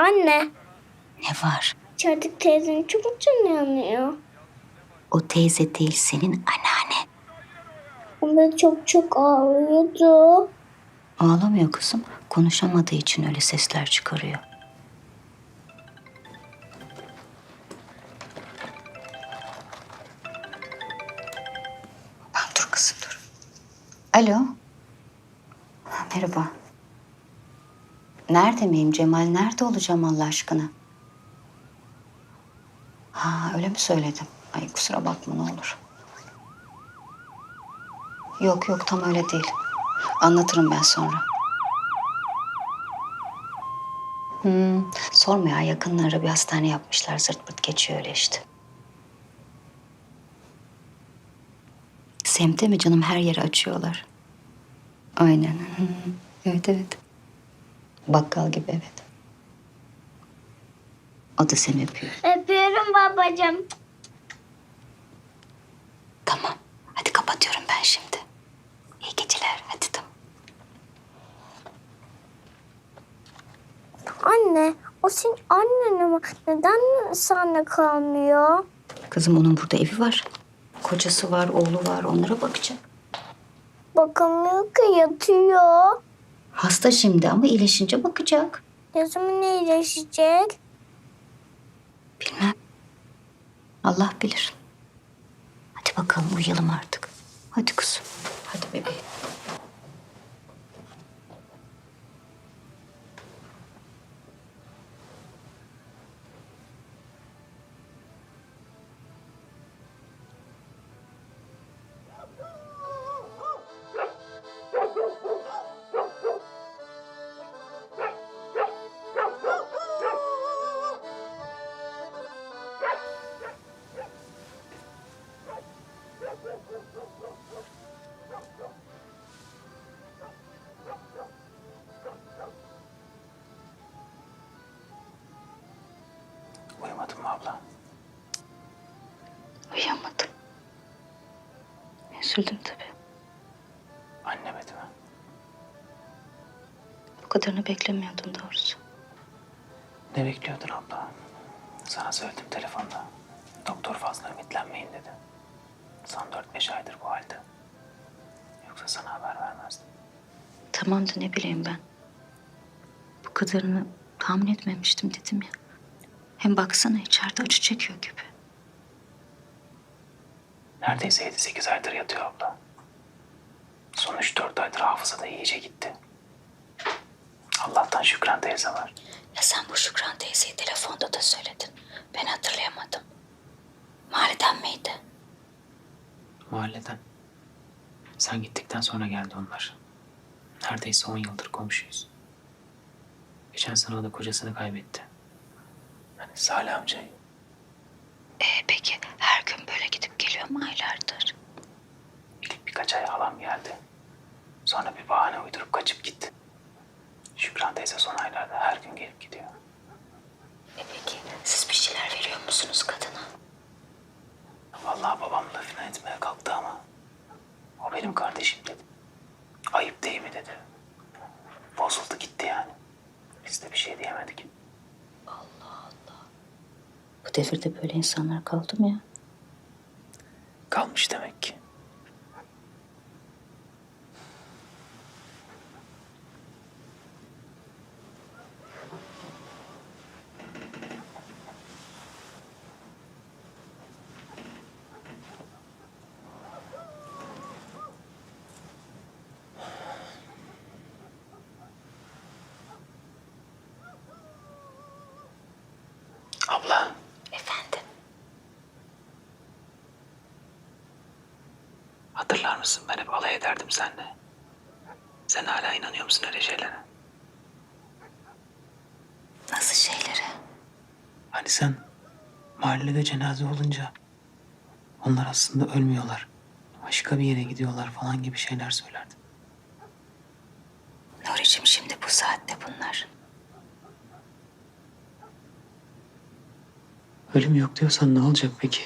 Anne, Ne var? içerideki teyzenin çok mu canı yanıyor? O teyze değil senin anneanne. Onda çok çok ağlıyordu. Ağlamıyor kızım. Konuşamadığı için öyle sesler çıkarıyor. Dur kızım dur. Alo. Ha, Merhaba. Nerede miyim Cemal? Nerede olacağım Allah aşkına? Ha öyle mi söyledim? Ay kusura bakma ne olur. Yok yok tam öyle değil. Anlatırım ben sonra. Hmm, sorma ya yakınlara bir hastane yapmışlar. Zırt pırt geçiyor öyle işte. Semte mi canım her yeri açıyorlar. Aynen. Evet evet. Bakkal gibi evet. O da seni öpüyor. Öpüyorum babacığım. Tamam. Hadi kapatıyorum ben şimdi. İyi geceler. Hadi tamam. Anne, o senin annen ama neden senle kalmıyor? Kızım onun burada evi var. Kocası var, oğlu var. Onlara bakacak. Bakamıyor ki yatıyor. Hasta şimdi ama iyileşince bakacak. Ne zaman iyileşecek? Bilmem. Allah bilir. Hadi bakalım uyuyalım artık. Hadi kızım. Hadi bebeğim. Uyumadın mı abla? Uyuyamadım. Üzüldüm tabii. Annemedi mi? Bu kadarını beklemiyordum doğrusu. Ne bekliyordun abla? Sana söyledim telefonda. Doktor fazla ümitlenmeyin dedi. Son dört beş aydır bu halde. Yoksa sana haber vermezdim. Tamam da ne bileyim ben. Bu kadarını tahmin etmemiştim dedim ya. Hem baksana içeride acı çekiyor gibi. Neredeyse yedi sekiz aydır yatıyor abla. Son üç dört aydır hafıza da iyice gitti. Allah'tan Şükran teyze var. Ya sen bu Şükran teyzeyi telefonda da söyledin. Ben hatırlayamadım. Mahalleden miydi? Mahalleden. Sen gittikten sonra geldi onlar. Neredeyse on yıldır komşuyuz. Geçen sene o da kocasını kaybetti. Hani Salih amcayı. Ee, peki her gün böyle gidip geliyor mu aylardır? İlk birkaç ay halam geldi. Sonra bir bahane uydurup kaçıp gitti. Şükran teyze son aylarda her gün gelip gidiyor. E peki siz bir şeyler veriyor musunuz kadına? Vallahi babam lafını etmeye kalktı ama o benim kardeşim dedi. Ayıp değil mi dedi. Bozuldu gitti yani. Biz de bir şey diyemedik. Bu devirde böyle insanlar kaldı mı ya? Kalmış demek ki. Abla, Efendim? hatırlar mısın ben hep alay ederdim seninle. Sen hala inanıyor musun öyle şeylere? Nasıl şeylere? Hani sen mahallede cenaze olunca onlar aslında ölmüyorlar. Başka bir yere gidiyorlar falan gibi şeyler söylerdin. Nuri'cim şimdi bu saatte bunlar. Ölüm yok diyorsan ne olacak peki?